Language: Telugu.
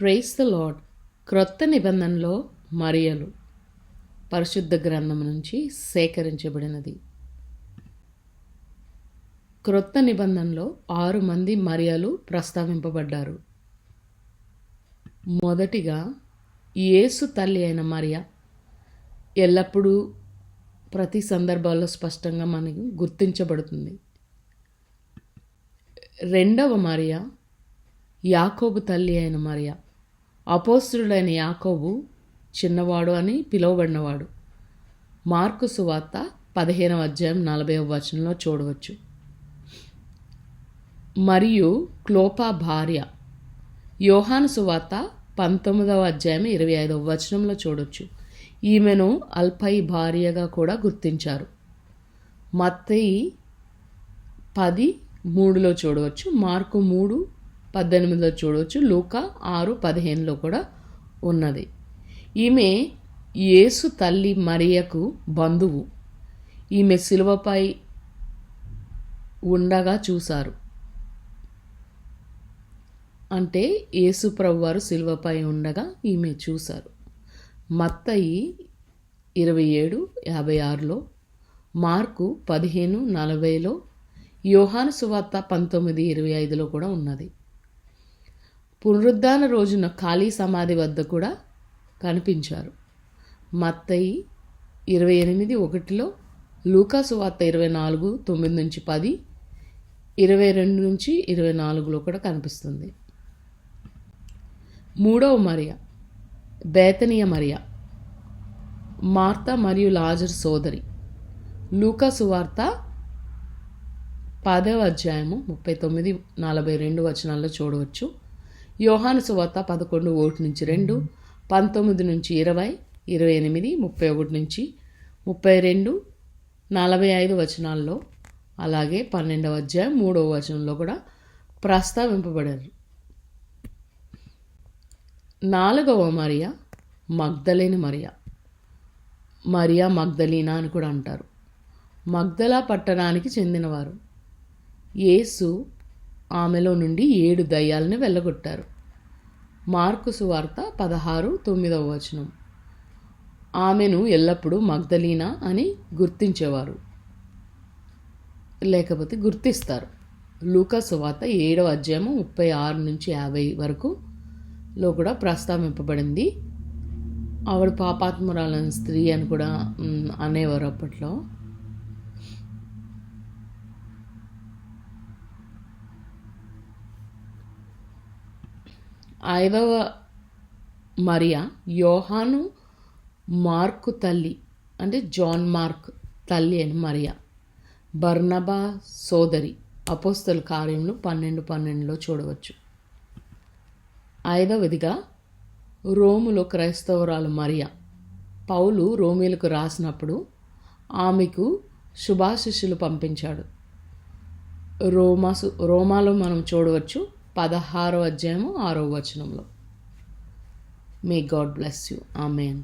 ప్రేస్ ద లాడ్ క్రొత్త నిబంధనలో మరియలు. పరిశుద్ధ గ్రంథం నుంచి సేకరించబడినది. క్రొత్త నిబంధనలో ఆరు మంది మరియలు ప్రస్తావింపబడ్డారు. మొదటిగా యేసు తల్లి అయిన మరియ ఎల్లప్పుడూ ప్రతి సందర్భాల్లో స్పష్టంగా మనకు గుర్తించబడుతుంది. రెండవ మరియ యాకోబు తల్లి అయిన మరియా అపోస్తుడైన యాకోబు చిన్నవాడు అని పిలువబడినవాడు. మార్కు సువార్త పదిహేనవ అధ్యాయం నలభై వచనంలో చూడవచ్చు. మరియు క్లోపా భార్య. యోహాను సువార్త పంతొమ్మిదవ అధ్యాయం ఇరవై ఐదవ వచనంలో చూడొచ్చు. ఈమెను అల్పై భార్యగా కూడా గుర్తించారు. మత్తయి పది మూడులో చూడవచ్చు. మార్కు మూడు పద్దెనిమిదిలో చూడవచ్చు లూక ఆరు పదిహేనులో కూడా ఉన్నది. ఈమె యేసు తల్లి మరియకు బంధువు. ఈమె శిలువపై ఉండగా చూశారు. అంటే యేసు ప్రభు వారు శిలువపై ఉండగా ఈమె చూశారు. మత్తయి ఇరవై ఏడు యాభై ఆరులో మార్కు పదిహేను నలభైలో యోహాను సువార్త పంతొమ్మిది ఇరవై ఐదులో కూడా ఉన్నది. పునరుద్ధాన రోజున ఖాళీ సమాధి వద్ద కూడా కనిపించారు. మత్తయి ఇరవై ఎనిమిది ఒకటిలో లూకాసు వార్త ఇరవై నాలుగు తొమ్మిది నుంచి పది ఇరవై రెండు నుంచి ఇరవై నాలుగులో కూడా కనిపిస్తుంది. మూడవ మరియ బేతనీయ మరియ మార్త మరియు లాజర్ సోదరి. లూకాసు వార్త పదవ అధ్యాయము ముప్పై తొమ్మిది నలభై రెండు వచనాల్లో చూడవచ్చు. యోహాను సువార్త పదకొండు ఒకటి నుంచి రెండు పంతొమ్మిది నుంచి ఇరవై ఇరవై ఎనిమిది ముప్పై ఒకటి నుంచి ముప్పై రెండు నలభై ఐదు వచనాల్లో అలాగే పన్నెండవ అధ్యాయం మూడవ వచనంలో కూడా ప్రస్తావింపబడారు నాలుగవ మరియా మగ్ధలేని మరియా. మరియా మగ్ధలీనా అని కూడా అంటారు. మగ్ధలా పట్టణానికి చెందినవారు. యేసు ఆమెలో నుండి ఏడు దయ్యాలను వెళ్ళగొట్టారు. మార్కు సువార్త పదహారు తొమ్మిదవ వచనం. ఆమెను ఎల్లప్పుడూ మగ్ధలీనా అని గుర్తించేవారు. లేకపోతే గుర్తిస్తారు. లూకా సువార్త ఏడవ అధ్యాయము ముప్పై ఆరు నుంచి యాభై వరకు లో కూడా ప్రస్తావింపబడింది. ఆవిడ పాపాత్మురాలని స్త్రీ అని కూడా అనేవారు అప్పట్లో. ఐదవ మరియా యోహాను మార్కు తల్లి అంటే జాన్ మార్క్ తల్లి అని మరియా. బర్నబా సోదరి అపోస్తల కార్యములు పన్నెండు పన్నెండులో చూడవచ్చు. ఐదవదిగా రోములో క్రైస్తవురాలు మరియా. పౌలు రోమిలకు రాసినప్పుడు ఆమెకు శుభాశిష్యులు పంపించాడు. రోమాసు రోమాలో మనం చూడవచ్చు పదహారో అధ్యాయము ఆరో వచనంలో. May God bless you amen